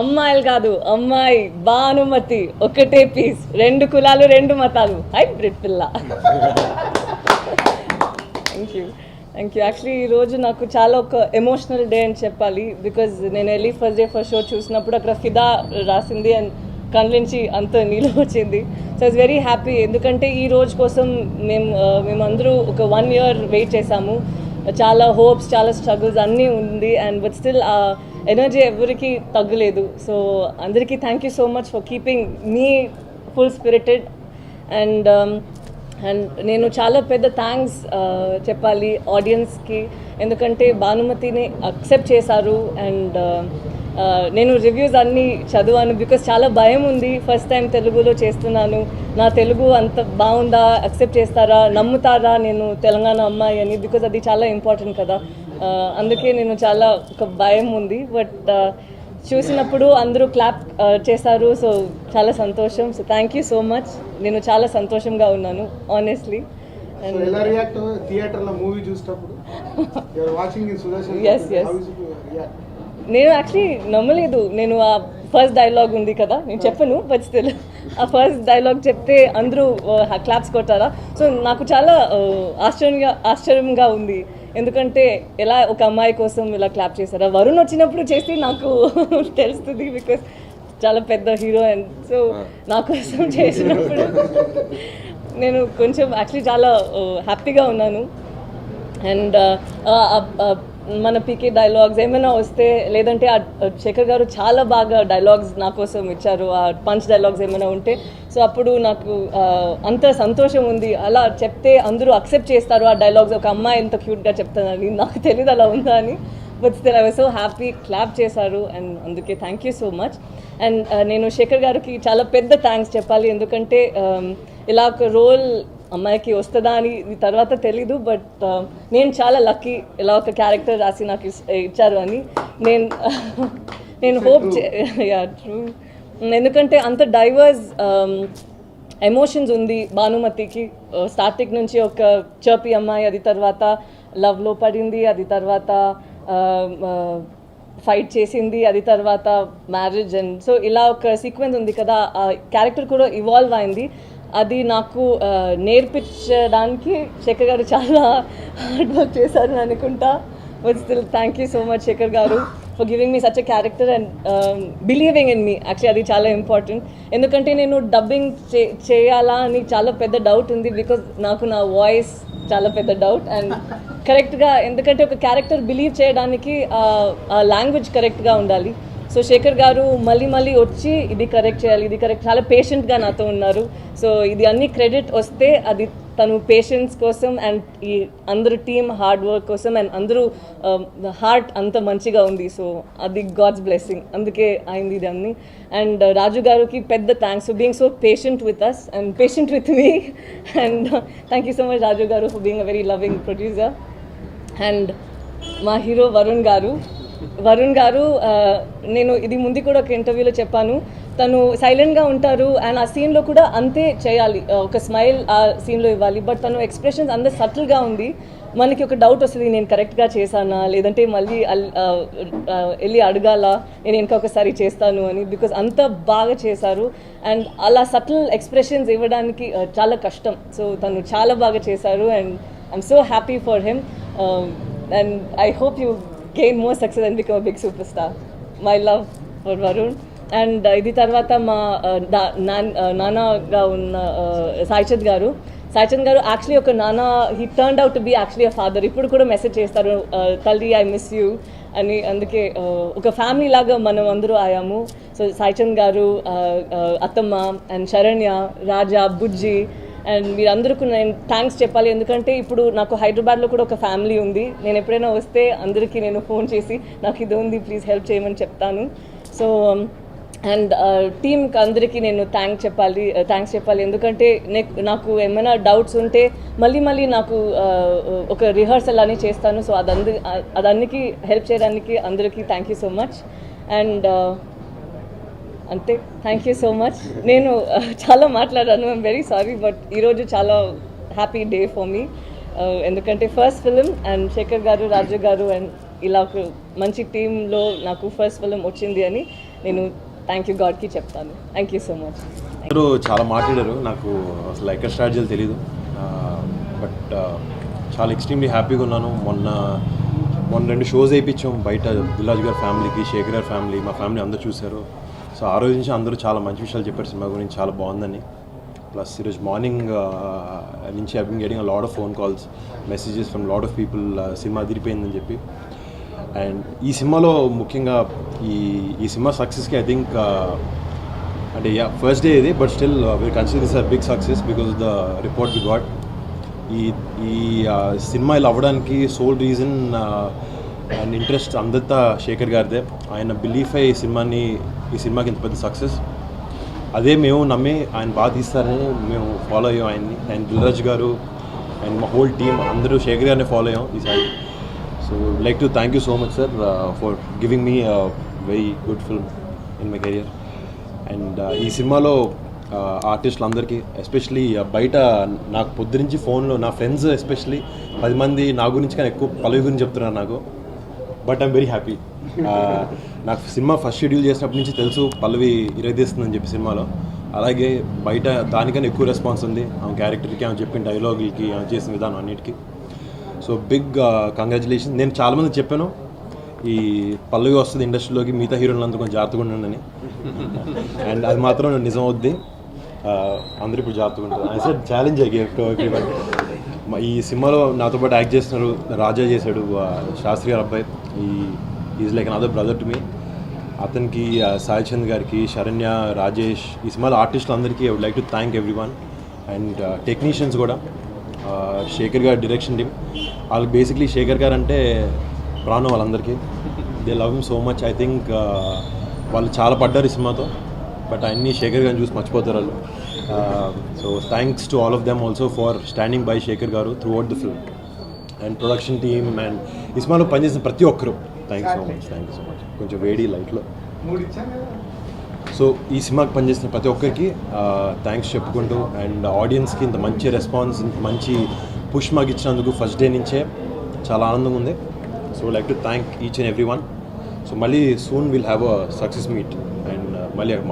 అమ్మాయిలు కాదు అమ్మాయి భానుమతి ఒకటే పీస్ రెండు కులాలు రెండు మతాలు. హైబ్రిడ్ పిల్ల. Thank you thank you actually ఈరోజు నాకు చాలా ఒక ఎమోషనల్ డే అని చెప్పాలి బికాజ్ నేను వెళ్ళి ఫస్ట్ డే ఫస్ట్ షో చూసినప్పుడు అక్కడ ఫిదా రాసింది అండ్ కళ్ళ నుంచి అంత నీళ్ళు వచ్చింది. సో ఇట్స్ వెరీ హ్యాపీ ఎందుకంటే ఈ రోజు కోసం మేము మేమందరూ ఒక వన్ ఇయర్ వెయిట్ చేసాము. చాలా హోప్స్ చాలా స్ట్రగుల్స్ అన్నీ ఉంది. అండ్ బట్ స్టిల్ ఎనర్జీ ఎవరికి తగ్గలేదు. సో అందరికీ thank you so much for keeping me full spirited and and నేను చాలా పెద్ద థ్యాంక్స్ uh, చెప్పాలి ఆడియన్స్కి ఎందుకంటే భానుమతిని అక్సెప్ట్ చేశారు అండ్ uh, uh, నేను రివ్యూస్ అన్నీ చదివాను బికాస్ చాలా భయం ఉంది. ఫస్ట్ టైం తెలుగులో చేస్తున్నాను. నా తెలుగు అంత బాగుందా? అక్సెప్ట్ చేస్తారా? నమ్ముతారా నేను తెలంగాణ అమ్మాయి అని? బికాస్ అది చాలా ఇంపార్టెంట్ కదా. అందుకే నేను చాలా ఒక భయం ఉంది. బట్ చూసినప్పుడు అందరూ క్లాప్ చేశారు. సో చాలా సంతోషం. So thank you so much నేను చాలా సంతోషంగా ఉన్నాను ఆనెస్ట్లీ నేను యాక్చువల్లీ నమ్మలేదు. నేను ఆ ఫస్ట్ డైలాగ్ ఉంది కదా. నేను చెప్పను బట్ స్టిల్ ఆ ఫస్ట్ డైలాగ్ చెప్తే అందరూ క్లాప్స్ కొట్టారా సో నాకు చాలా ఆశ్చర్యంగా ఆశ్చర్యంగా ఉంది. ఎందుకంటే ఎలా ఒక అమ్మాయి కోసం ఇలా క్లాప్ చేశారా? వరుణ్ వచ్చినప్పుడు చేస్తే నాకు తెలుస్తుంది బికాస్ చాలా పెద్ద హీరో అండ్ సో నా కోసం చేసినప్పుడు నేను కొంచెం యాక్చువల్లీ చాలా హ్యాపీగా ఉన్నాను. అండ్ మన పీకే డైలాగ్స్ ఏమైనా వస్తే లేదంటే ఆ శేఖర్ గారు చాలా బాగా డైలాగ్స్ నా కోసం ఇచ్చారు ఆ పంచ్ డైలాగ్స్ ఏమైనా ఉంటే. సో అప్పుడు నాకు అంత సంతోషం ఉంది. అలా చెప్తే అందరూ అక్సెప్ట్ చేస్తారు ఆ డైలాగ్స్ ఒక అమ్మాయి ఎంత క్యూట్గా చెప్తానని నాకు తెలియదు అలా ఉందా అని. But still I was so happy clap చేశారు అండ్ అందుకే thank you so much and నేను శేఖర్ గారికి చాలా పెద్ద థ్యాంక్స్ చెప్పాలి. ఎందుకంటే ఇలా ఒక రోల్ అమ్మాయికి వస్తుందా అని తర్వాత తెలీదు బట్ నేను చాలా లక్కీ ఇలా ఒక క్యారెక్టర్ రాసి నాకు ఇచ్చారు అని నేను నేను హోప్ ట్రూ ఎందుకంటే అంత డైవర్స్ ఎమోషన్స్ ఉంది భానుమతికి. స్టార్టింగ్ నుంచి ఒక చర్పి అమ్మాయి అది తర్వాత లవ్లో పడింది అది తర్వాత ఫైట్ చేసింది అది తర్వాత మ్యారేజ్ అండ్ సో ఇలా ఒక సీక్వెన్స్ ఉంది కదా ఆ క్యారెక్టర్ కూడా ఇవాల్వ్ అయింది. అది నాకు నేర్పించడానికి శేఖర్ గారు చాలా హార్డ్ వర్క్ చేశారు అనుకుంటా. But still thank you so much Shekhar garu for giving me such a character and believing in me actually అది చాలా ఇంపార్టెంట్ ఎందుకంటే నేను డబ్బింగ్ చే చేయాలా అని చాలా పెద్ద డౌట్ ఉంది బికాజ్ నాకు నా వాయిస్ చాలా పెద్ద డౌట్ అండ్ కరెక్ట్గా ఎందుకంటే ఒక క్యారెక్టర్ బిలీవ్ చేయడానికి ఆ లాంగ్వేజ్ కరెక్ట్గా ఉండాలి. సో శేఖర్ గారు మళ్ళీ మళ్ళీ వచ్చి ఇది కరెక్ట్ చేయాలి ఇది కరెక్ట్ చాలా పేషెంట్గా నాతో ఉన్నారు. సో ఇది అన్ని క్రెడిట్ వస్తే అది తను పేషెన్స్ కోసం అండ్ ఈ అందరు టీమ్ హార్డ్ వర్క్ కోసం అండ్ అందరూ um, హార్ట్ అంత మంచిగా ఉంది. సో అది గాడ్స్ బ్లెస్సింగ్ అందుకే అయింది ఇది అన్ని. అండ్ uh, రాజు గారికి పెద్ద thanks for being so patient with us and patient with me and thank you so much Raju garu for being a very loving producer and మా హీరో వరుణ్ గారు వరుణ్ గారు నేను ఇది ముందు కూడా ఒక ఇంటర్వ్యూలో చెప్పాను. తను సైలెంట్గా ఉంటారు అండ్ ఆ సీన్లో కూడా అంతే చేయాలి. ఒక స్మైల్ ఆ సీన్లో ఇవ్వాలి. బట్ తను ఎక్స్ప్రెషన్స్ అంత సటిల్గా ఉంది. మనకి ఒక డౌట్ వస్తుంది నేను కరెక్ట్గా చేశానా? లేదంటే మళ్ళీ వెళ్ళి అడగాల? నేను ఇంకా ఒకసారి చేస్తాను అని. బికాజ్ అంత బాగా చేశారు. అండ్ అలా సటిల్ ఎక్స్ప్రెషన్స్ ఇవ్వడానికి చాలా కష్టం. సో తను చాలా బాగా చేశారు. And I'm so happy for him. And I hope you gain more success and become big superstar. My love for Varun. And ఇది తర్వాత మా నానాగా నాన్- నాన్నగా ఉన్న సాయిచంద్ గారు. సాయిచంద్ గారు యాక్చువల్లీ ఒక నాన్న he turn out to be actually a father ఇప్పుడు కూడా మెసేజ్ చేస్తారు తల్లి ఐ మిస్ యూ అని. అందుకే ఒక ఫ్యామిలీ లాగా మనం అందరూ ఆయాము సో సాయిచంద్ గారు అత్తమ్మ అండ్ శరణ్య రాజా బుజ్జి అండ్ మీరందరికీ నేను థ్యాంక్స్ చెప్పాలి. ఎందుకంటే ఇప్పుడు నాకు హైదరాబాద్లో కూడా ఒక ఫ్యామిలీ ఉంది. నేను ఎప్పుడైనా వస్తే అందరికీ నేను ఫోన్ చేసి నాకు ఇది ఉంది ప్లీజ్ హెల్ప్ చేయమని చెప్తాను. సో అండ్ టీమ్కి అందరికీ నేను థ్యాంక్ చెప్పాలి uh, థ్యాంక్స్ చెప్పాలి. ఎందుకంటే నెక్- నాకు ఏమైనా డౌట్స్ ఉంటే మళ్ళీ మళ్ళీ నాకు uh, ఒక రిహార్సల్ అని చేస్తాను. సో అదందు అదన్నికి హెల్ప్ చేయడానికి అందరికీ thank you so much and అంతే. థ్యాంక్ యూ సో మచ్ నేను చాలా మాట్లాడాను. ఐమ్ వెరీ సారీ బట్ ఈరోజు చాలా హ్యాపీ డే ఫర్ మీ ఎందుకంటే ఫస్ట్ ఫిలిం అండ్ శేఖర్ గారు రాజు గారు అండ్ ఇలా ఒక మంచి టీంలో నాకు ఫస్ట్ ఫిలిం వచ్చింది అని నేను థ్యాంక్ యూ గాడ్కి చెప్తాను. థ్యాంక్ యూ సో మచ్ అందరూ చాలా మాట్లాడారు. నాకు అసలు ఎక్కడ స్టార్ట్ చేయాలి తెలీదు. బట్ చాలా ఎక్స్ట్రీమ్లీ హ్యాపీగా ఉన్నాను. మొన్న మొన్న రెండు షోస్ వేయించాం. బయట దిల్రాజ్ గారి ఫ్యామిలీకి శేఖర్ గారి ఫ్యామిలీ మా ఫ్యామిలీ అందరూ చూశారు. సో ఆ రోజు నుంచి అందరూ చాలా మంచి విషయాలు చెప్పారు. సినిమా గురించి చాలా బాగుందని. ప్లస్ ఈరోజు మార్నింగ్ నుంచి I bin getting a lot of phone calls messages from lot of people cinema అదిరిపోయిందని చెప్పి. అండ్ ఈ సినిమాలో ముఖ్యంగా ఈ ఈ సినిమా సక్సెస్కి ఐ థింక్ అంటే యా ఫస్ట్ డే ఇది but still we consider this a big success because the report we got ఈ ఈ సినిమా ఇలా అవ్వడానికి సోల్ రీజన్ అండ్ ఇంట్రెస్ట్ అందంతా శేఖర్ గారిదే. ఆయన బిలీఫ్ అయ్యి సినిమాని ఈ సినిమాకి ఇంత పెద్ద సక్సెస్? అదే మేము నమ్మి ఆయన బాగా తీస్తారని మేము ఫాలో అయ్యాం ఆయన్ని. అండ్ దిల్రాజ్ గారు అండ్ మా హోల్ టీమ్ అందరూ శేఖర్ గారిని ఫాలో అయ్యాం ఈసారి so like to thank you so much sir for giving me very good film in my career and ఈ సినిమాలో ఆర్టిస్టులు అందరికీ ఎస్పెషలీ బయట నాకు పొద్దునుంచి ఫోన్లో నా ఫ్రెండ్స్ ఎస్పెషలీ పది మంది నా గురించి కానీ ఎక్కువ పలువి గురించి చెప్తున్నారు నాకు. బట్ ఐమ్ వెరీ హ్యాపీ నాకు సినిమా ఫస్ట్ షెడ్యూల్ చేసినప్పటి నుంచి తెలుసు పల్లవి ఇరగదీస్తుందని చెప్పి సినిమాలో. అలాగే బయట దానికన్నా ఎక్కువ రెస్పాన్స్ ఉంది. ఆమె క్యారెక్టర్కి ఆమె చెప్పిన డైలాగులకి ఆమె చేసిన విధానం అన్నిటికీ. సో బిగ్ కంగ్రాచులేషన్ నేను చాలామంది చెప్పాను ఈ పల్లవి వస్తుంది ఇండస్ట్రీలోకి మిగతా హీరోలందరూ కొంచెం జాగ్రత్తగా ఉండండి అండ్ అది మాత్రం నిజం అవుద్ది అందరూ ఇప్పుడు జాగ్రత్తగా ఉంటారు. ఐ సెడ్ ఛాలెంజ్ ఈ సినిమాలో నాతో పాటు యాక్ట్ చేస్తున్నారు రాజా చేశాడు శాస్త్రి గారు అబ్బాయి. He is like other brother to me అతనికి సాయి చంద్ గారికి శరణ్య రాజేష్ ఈ సినిమాలో ఆర్టిస్టులు అందరికీ I would like to thank everyone and technicians కూడా శేఖర్ గారి డైరెక్షన్ టీమ్ వాళ్ళు బేసిక్లీ శేఖర్ గారు అంటే ప్రాణం వాళ్ళందరికీ. They love him so much I think వాళ్ళు చాలా పడ్డారు ఈ సినిమాతో. బట్ అన్నీ శేఖర్ గారిని చూసి మర్చిపోతారు వాళ్ళు. So thanks to all of them also for standing by Shekhar garu throughout the film and production team and ఈ సినిమాలో పనిచేసిన ప్రతి ఒక్కరు. Thank so much thank you so much కొంచెం వేడి లైట్లో. సో ఈ సినిమాకి పనిచేసిన ప్రతి ఒక్కరికి థ్యాంక్స్ చెప్పుకుంటూ అండ్ ఆడియన్స్కి ఇంత మంచి రెస్పాన్స్ ఇంత మంచి పుష్ మాకు ఇచ్చినందుకు ఫస్ట్ డే నుంచే చాలా ఆనందంగా ఉంది. So like to thank each and everyone so మళ్ళీ soon will have a success meet and మళ్ళీ